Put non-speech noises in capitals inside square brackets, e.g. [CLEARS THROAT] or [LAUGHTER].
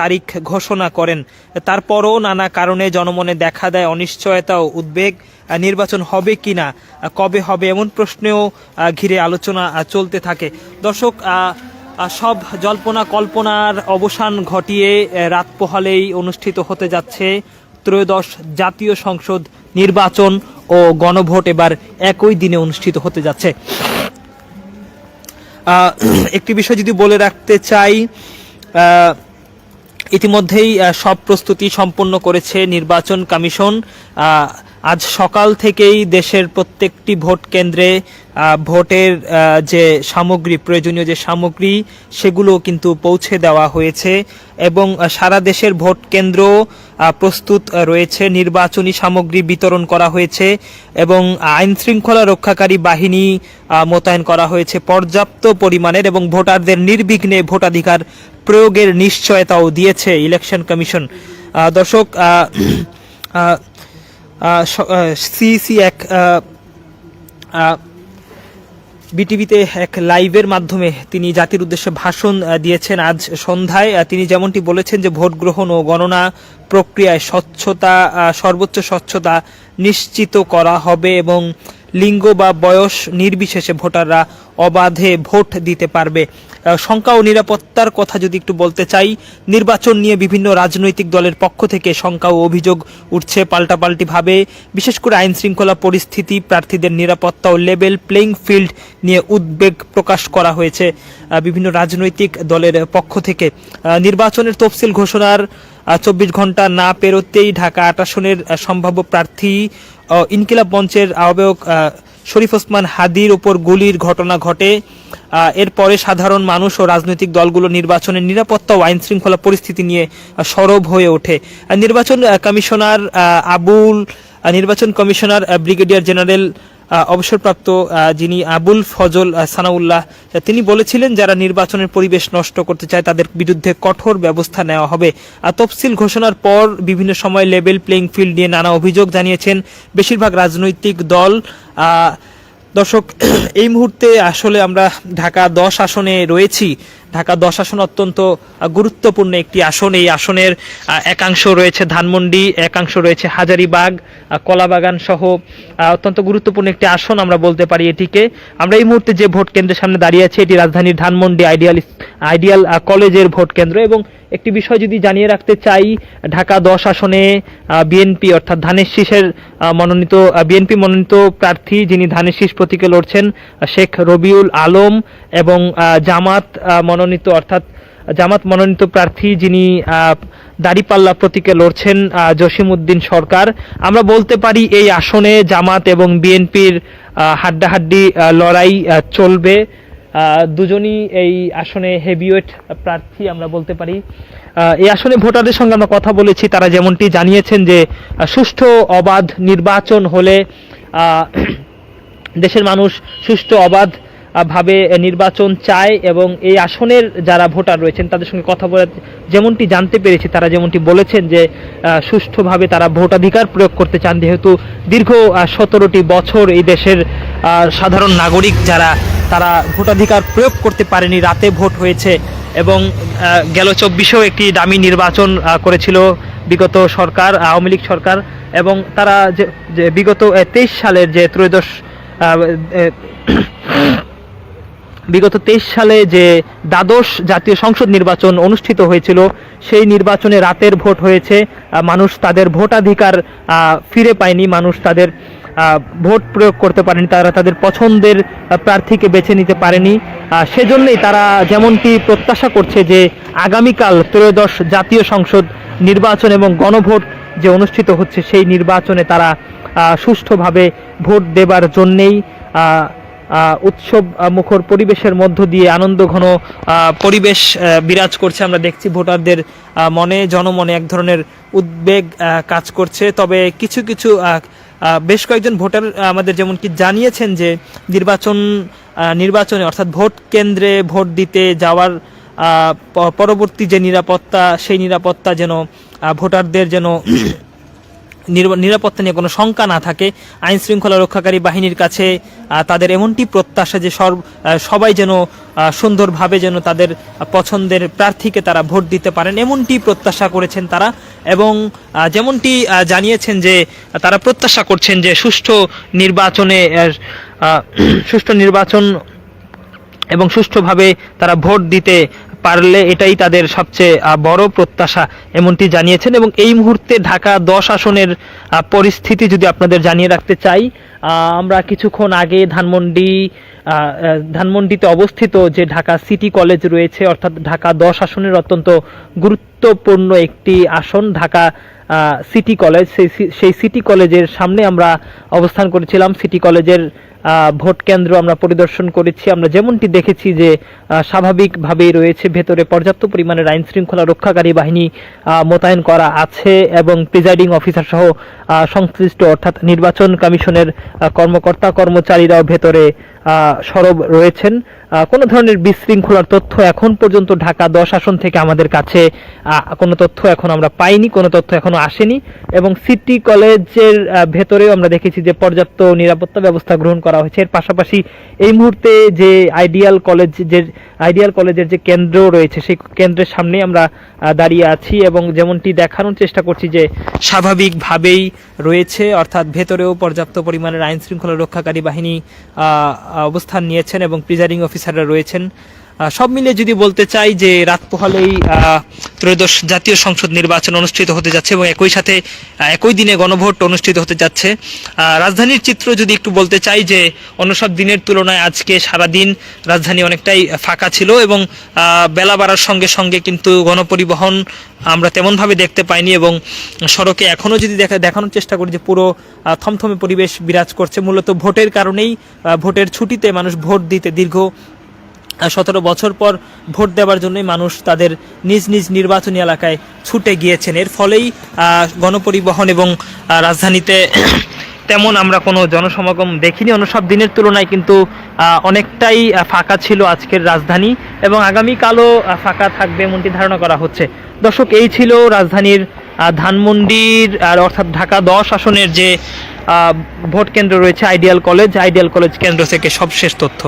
তারিখ ঘোষণা করেন। তারপরও নানা কারণে জনমনে দেখা দেয় অনিশ্চয়তা ও উদ্বেগ। নির্বাচন হবে কি না? কবে হবে এমন প্রশ্নেও ঘিরে আলোচনা চলতে থাকে। দর্শক সব জল্পনা কল্পনার অবসান ঘটিয়ে রাত পোহালেই অনুষ্ঠিত হতে যাচ্ছে ত্রয়োদশ জাতীয় সংসদ নির্বাচন ও গণভোট এবার একই দিনে অনুষ্ঠিত হতে যাচ্ছে। একটি বিষয় যদি বলে রাখতে চাই ইতিমধ্যেই সব প্রস্তুতি সম্পন্ন করেছে নির্বাচন কমিশন। আজ সকাল থেকেই দেশের প্রত্যেকটি ভোট কেন্দ্রে ভোটের যে সামগ্রী, প্রয়োজনীয় যে সামগ্রী, সেগুলো কিন্তু পৌঁছে দেওয়া হয়েছে এবং সারা দেশের ভোট কেন্দ্র প্রস্তুত রয়েছে। নির্বাচনী সামগ্রী বিতরণ করা হয়েছে এবং আইন শৃঙ্খলা রক্ষাকারী বাহিনী মোতায়েন করা হয়েছে। পর্যাপ্ত পরিমাণের এবং ভোটারদের নির্বিঘ্নে ভোটাধিকার প্রয়োগের নিশ্চয়তাও দিয়েছে ইলেকশন কমিশন। দর্শক [CLEARS THROAT] সিসি এক বিটিভিতে এক লাইভের মাধ্যমে তিনি জাতির উদ্দেশ্যে ভাষণ দিয়েছেন আজ সন্ধ্যায়। তিনি যেমনটি বলেছেন যে ভোট গ্রহণ ও গণনা প্রক্রিয়ায় স্বচ্ছতা সর্বোচ্চ স্বচ্ছতা নিশ্চিত করা হবে এবং লিঙ্গ বা বয়স নির্বিশেষে ভোটাররা অবাধে ভোট দিতে পারবে। শঙ্কা ও নিরাপত্তার কথা যদি একটু বলতে চাই, নির্বাচন নিয়ে বিভিন্ন রাজনৈতিক দলের পক্ষ থেকে শঙ্কা ও অভিযোগ উঠছে পাল্টাপাল্টি ভাবে বিশেষ করে আইন শৃঙ্খলা পরিস্থিতি, প্রার্থীদের নিরাপত্তা ও লেভেল প্লেইং ফিল্ড নিয়ে উদ্বেগ প্রকাশ করা হয়েছে। বিভিন্ন রাজনৈতিক দলের পক্ষ থেকে। নির্বাচনের তফসিল ঘোষণার চব্বিশ ঘণ্টা না পেরোতেই ঢাকা আট আসনের সম্ভাব্য প্রার্থী ইনকিলাব মঞ্চের আহ্বায়ক শরীফ ওসমান হাদির ওপর গুলির ঘটনা ঘটে। এরপরে সাধারণ মানুষ ও রাজনৈতিক দলগুলো নির্বাচনের নিরাপত্তা ও আইন শৃঙ্খলা পরিস্থিতি নিয়ে সরব হয়ে ওঠে। নির্বাচন কমিশনার আবুল নির্বাচন কমিশনার ব্রিগেডিয়ার জেনারেল অবসরপ্রাপ্ত যিনি আবুল ফজল সানাউল্লাহ তিনি বলেছিলেন, যারা নির্বাচনের পরিবেশ নষ্ট করতে চায়, তাদের বিরুদ্ধে কঠোর ব্যবস্থা নেওয়া হবে। তফসিল ঘোষণার পর বিভিন্ন সময় লেভেল প্লেইং ফিল্ড নিয়ে নানা অভিযোগ জানিয়েছেন বেশিরভাগ রাজনৈতিক দল। দর্শক, [CLEARS THROAT] এই মুহূর্তে আসলে আমরা ঢাকা দশ আসনে রয়েছি। ঢাকা দশ আসন অত্যন্ত গুরুত্বপূর্ণ একটি আসন। এই আসনের একাংশ রয়েছে ধানমন্ডি একাংশ রয়েছে হাজারিবাগ কলাবাগান সহ অত্যন্ত গুরুত্বপূর্ণ একটি আসন আমরা বলতে পারি এটিকে। আমরা এই মুহূর্তে যে ভোট কেন্দ্রের সামনে দাঁড়িয়ে আছি এটি রাজধানীর ধানমন্ডি আইডিয়াল আইডিয়াল কলেজের ভোট কেন্দ্র এবং একটি বিষয় যদি জানিয়ে রাখতে চাই ঢাকা দশ আসনে বিএনপি অর্থাৎ ধানের শীষের মনোনীত বিএনপি মনোনীত প্রার্থী যিনি ধানের শীষ প্রতীকে লড়ছেন শেখ রবিউল আলম এবং জামাত আহ, মনোনীত অর্থাৎ জামাত মনোনীত প্রার্থী যিনি দাঁড়িপাল্লা প্রতীকে লড়ছেন আহ, জসিমউদ্দিন সরকার। আমরা বলতে পারি এই আসনে জামাত এবং বিএনপির হাড্ডাহাড্ডি লড়াই চলবে। দুজনই এই আসনে হেভিওয়েট প্রার্থী আমরা বলতে পারি। এই আসনে ভোটারদের সঙ্গে আমরা কথা বলেছি। তারা যেমনটি জানিয়েছেন যে সুষ্ঠু অবাধ নির্বাচন হলে [CLEARS THROAT] দেশের মানুষ সুষ্ঠু অবাধ ভাবে নির্বাচন চায় এবং এই আসনের যারা ভোটার রয়েছেন, তাদের সঙ্গে কথা বলে যেমনটি জানতে পেরেছি, তারা যেমনটি বলেছেন যে সুষ্ঠুভাবে তারা ভোটাধিকার প্রয়োগ করতে চান, যেহেতু দীর্ঘ সতেরোটি বছর এই দেশের সাধারণ নাগরিক যারা, তারা ভোটাধিকার প্রয়োগ করতে পারেনি, রাতে ভোট হয়েছে এবং গেল চব্বিশেও একটি দামি নির্বাচন করেছিল বিগত সরকার, আওয়ামী লীগ সরকার এবং তারা যে বিগত তেইশ সালের যে ত্রয়োদশ বিগত তেইশ সালে যে দ্বাদশ জাতীয় সংসদ নির্বাচন অনুষ্ঠিত হয়েছিল, সেই নির্বাচনে রাতের ভোট হয়েছে। মানুষ তাদের ভোটাধিকার ফিরে পায়নি। মানুষ তাদের ভোট প্রয়োগ করতে পারেনি। তারা তাদের পছন্দের প্রার্থীকে বেছে নিতে পারেনি। সেজন্যই তারা যেমনটি প্রত্যাশা করছে যে আগামীকাল ত্রয়োদশ জাতীয় সংসদ নির্বাচন এবং গণভোট যে অনুষ্ঠিত হচ্ছে, সেই নির্বাচনে তারা সুষ্ঠুভাবে ভোট দেবার জন্যেই উৎসব মুখর পরিবেশের মধ্য দিয়ে আনন্দ ঘন পরিবেশ বিরাজ করছে। আমরা দেখছি ভোটারদের মনে, জনমনে এক ধরনের উদ্বেগ কাজ করছে। তবে কিছু কিছু বেশ কয়েকজন ভোটার আমাদের যেমন কি জানিয়েছেন যে নির্বাচন নির্বাচনে অর্থাৎ ভোট কেন্দ্রে ভোট দিতে যাওয়ার পরবর্তী যে নিরাপত্তা, সেই নিরাপত্তা যেন ভোটারদের যেন নিরাপত্তা নিয়ে কোনো শঙ্কা না থাকে আইন শৃঙ্খলা রক্ষাকারী বাহিনীর কাছে তাদের এমনটি প্রত্যাশা যে সবাই যেন সুন্দরভাবে যেন তাদের পছন্দের প্রার্থীকে তারা ভোট দিতে পারেন, এমনটি প্রত্যাশা করেছেন তারা এবং যেমনটি জানিয়েছেন যে তারা প্রত্যাশা করছেন যে সুষ্ঠু নির্বাচনে সুষ্ঠু নির্বাচন এবং সুষ্ঠুভাবে তারা ভোট দিতে পারলে এটাই তাদের সবচেয়ে বড় প্রত্যাশা এমনটি জানিয়েছেন। এবং এই মুহূর্তে ঢাকা দশ আসনের পরিস্থিতি যদি আপনাদের জানিয়ে রাখতে চাই আমরা কিছুক্ষণ আগে ধানমন্ডি ধানমন্ডিতে অবস্থিত যে ঢাকা সিটি কলেজ রয়েছে, অর্থাৎ ঢাকা দশ আসনের অত্যন্ত গুরুত্বপূর্ণ একটি আসন, ঢাকা সিটি কলেজ সেই সেই সিটি কলেজের সামনে আমরা অবস্থান করেছিলাম। সিটি কলেজের ভোট কেন্দ্র আমরা পরিদর্শন করেছি। আমরা যেমনটি দেখেছি যে স্বাভাবিকভাবেই রয়েছে ভেতরে পর্যাপ্ত পরিমাণের আইন শৃঙ্খলা রক্ষাকারী বাহিনী মোতায়েন করা আছে এবং প্রিজাইডিং অফিসার সহ সংশ্লিষ্ট অর্থাৎ নির্বাচন কমিশনের কর্মকর্তা কর্মচারীরাও ভেতরে সরব রয়েছেন। কোনো ধরনের বিশৃঙ্খলার তথ্য এখন পর্যন্ত ঢাকা দশ আসন থেকে আমাদের কাছে কোনো তথ্য এখন আমরা পাইনি, কোনো তথ্য এখনও আসেনি। এবং সিটি কলেজের ভেতরেও আমরা দেখেছি যে পর্যাপ্ত নিরাপত্তা ব্যবস্থা গ্রহণ করা হয়েছে। এর পাশাপাশি এই মুহূর্তে যে আইডিয়াল কলেজ, যে আইডিয়াল কলেজের যে কেন্দ্র রয়েছে, সেই কেন্দ্রের সামনে আমরা দাঁড়িয়ে আছি এবং যেমনটি দেখানোর চেষ্টা করছি যে স্বাভাবিকভাবেই রয়েছে, অর্থাৎ ভেতরেও পর্যাপ্ত পরিমাণের আইন শৃঙ্খলা রক্ষাকারী বাহিনী অবস্থান নিয়েছেন এবং প্রিজাইডিং অফিসাররা রয়েছেন। সব মিলিয়ে যদি বলতে চাই যে রাত পোহালেই ত্রয়োদশ জাতীয় সংসদ নির্বাচন অনুষ্ঠিত হতে যাচ্ছে এবং একই সাথে একই দিনে গণভোট অনুষ্ঠিত হতে যাচ্ছে। রাজধানীর চিত্র যদি একটু বলতে চাই যে অন্য সব দিনের তুলনায় আজকে সারাদিন রাজধানী অনেকটাই ফাঁকা ছিল এবং বেলা বাড়ার সঙ্গে সঙ্গে কিন্তু গণপরিবহন আমরা তেমনভাবে দেখতে পাইনি এবং সড়কে এখনও যদি দেখা, দেখানোর চেষ্টা করি যে পুরো থমথমে পরিবেশ বিরাজ করছে। মূলত ভোটের কারণেই ভোটের ছুটিতে মানুষ ভোট দিতে দীর্ঘ সতেরো বছর পর ভোট দেওয়ার জন্যই মানুষ তাদের নিজ নিজ নির্বাচনী এলাকায় ছুটে গিয়েছেন। এর ফলেই গণপরিবহন এবং রাজধানীতে তেমন আমরা কোনো জনসমাগম দেখিনি। অন্য সব দিনের তুলনায় কিন্তু অনেকটাই ফাঁকা ছিল আজকের রাজধানী এবং আগামীকালও ফাঁকা থাকবে এমনটি ধারণা করা হচ্ছে। দর্শক, এই ছিল রাজধানীর ধানমন্ডির আর অর্থাৎ ঢাকা দশ আসনের যে ভোট কেন্দ্র রয়েছে, আইডিয়াল কলেজ। আইডিয়াল কলেজ কেন্দ্র থেকে সবশেষ তথ্য।